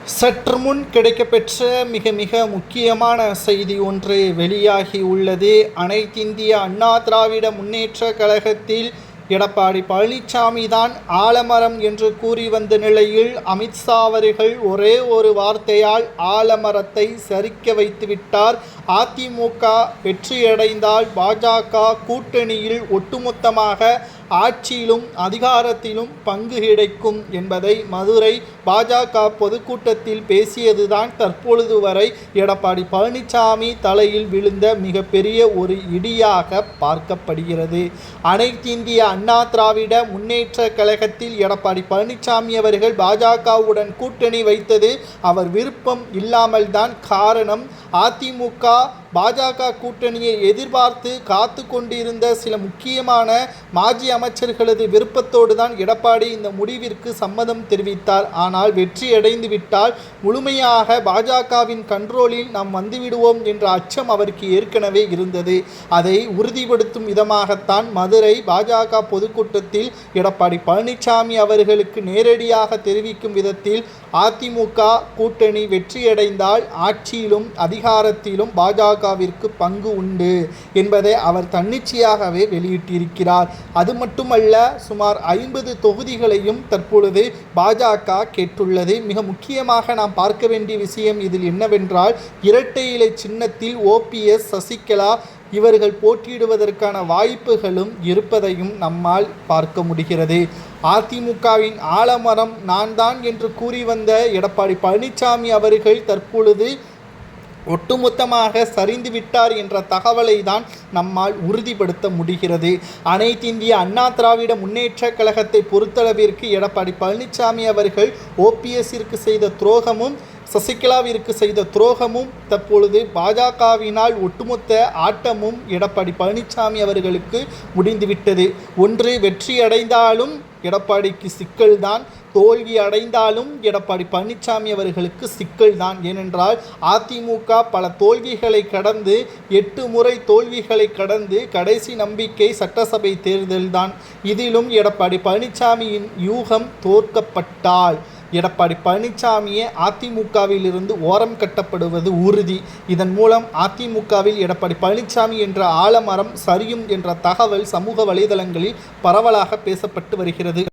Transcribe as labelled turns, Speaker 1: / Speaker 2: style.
Speaker 1: சற்று முன் கிடைக்கப்பெற்ற மிக மிக முக்கியமான செய்தி ஒன்று வெளியாகி உள்ளது. அனைத்திந்திய அண்ணா திராவிட முன்னேற்ற கழகத்தில் எடப்பாடி பழனிசாமி தான் ஆலமரம் என்று கூறி வந்த நிலையில் அமித்ஷா அவர்கள் ஒரே ஒரு வார்த்தையால் ஆலமரத்தை சரிக்க வைத்துவிட்டார் அதிமுக வெற்றியடைந்தால் பாஜக கூட்டணியில் ஒட்டுமொத்தமாக ஆட்சியிலும் அதிகாரத்திலும் பங்கு கிடைக்கும் என்பதை மதுரை பாஜக பொதுக்கூட்டத்தில் பேசியதுதான் தற்பொழுது வரை எடப்பாடி பழனிசாமி தலையில் விழுந்த மிகப்பெரிய ஒரு இடியாக பார்க்கப்படுகிறது. அனைத்திந்திய அண்ணா திராவிட முன்னேற்ற கழகத்தில் எடப்பாடி பழனிசாமி அவர்கள் பாஜகவுடன் கூட்டணி வைத்தது அவர் விருப்பம் இல்லாமல் தான் காரணம். அதிமுக பாஜக கூட்டணியை எதிர்பார்த்து காத்து கொண்டிருந்த சில முக்கியமான மாஜி அமைச்சர்களது விருப்பத்தோடு தான் எடப்பாடி இந்த முடிவிற்கு சம்மதம் தெரிவித்தார். ஆனால் வெற்றியடைந்து விட்டால் முழுமையாக பாஜகவின் கண்ட்ரோலில் நாம் வந்துவிடுவோம் என்ற அச்சம் அவருக்கு ஏற்கனவே இருந்தது. அதை உறுதிப்படுத்தும் விதமாகத்தான் மதுரை பாஜக பொதுக்கூட்டத்தில் எடப்பாடி பழனிசாமி அவர்களுக்கு நேரடியாக தெரிவிக்கும் விதத்தில் அதிமுக கூட்டணி வெற்றியடைந்தால் ஆட்சியிலும் அதிகாரத்திலும் பாஜக பாஜகவிற்கு பங்கு உண்டு என்பதை அவர் தன்னிச்சையாகவே வெளியிட்டிருக்கிறார். அது மட்டுமல்ல சுமார் ஐம்பது தொகுதிகளையும் தற்பொழுது பாஜக கேட்டுள்ளது. மிக முக்கியமாக நாம் பார்க்க வேண்டிய விஷயம் இதில் என்னவென்றால் இரட்டை இலை சின்னத்தில் ஓபிஎஸ் சசிகலா இவர்கள் போட்டியிடுவதற்கான வாய்ப்புகளும் இருப்பதையும் நம்மால் பார்க்க முடிகிறது. அதிமுகவின் ஆலமரம் நான் தான் என்று கூறி வந்த எடப்பாடி பழனிசாமி அவர்கள் தற்பொழுது ஒட்டுமொத்தமாக சரிந்து விட்டார் என்ற தகவலை தான் நம்மால் உறுதிப்படுத்த முடிகிறது. அனைத்திந்திய அண்ணா திராவிட முன்னேற்ற கழகத்தை பொறுத்தளவிற்கு எடப்பாடி பழனிசாமி அவர்கள் ஓபிஎஸ்ஸிற்கு செய்த துரோகமும் சசிகலாவிற்கு செய்த துரோகமும் தற்பொழுது பாஜகவினால் ஒட்டுமொத்த ஆட்டமும் எடப்பாடி பழனிசாமி அவர்களுக்கு முடிந்துவிட்டது. ஒன்று வெற்றி அடைந்தாலும் எடப்பாடிக்கு சிக்கல்தான். தோல்வி அடைந்தாலும் எடப்பாடி பழனிசாமி அவர்களுக்கு சிக்கல்தான் ஏனென்றால் அதிமுக பல தோல்விகளை கடந்து எட்டு முறை தோல்விகளை கடந்து கடைசி நம்பிக்கை சட்டசபை தேர்தல்தான் இதிலும் எடப்பாடி பழனிசாமியின் யூகம் தோற்கப்பட்டால் எடப்பாடி பழனிசாமியே அதிமுகவிலிருந்து ஓரம் கட்டப்படுவது உறுதி. இதன் மூலம் அதிமுகவில் எடப்பாடி பழனிசாமி என்ற ஆலமரம் சரியும் என்ற தகவல் சமூக வலைதளங்களில் பரவலாக பேசப்பட்டு வருகிறது.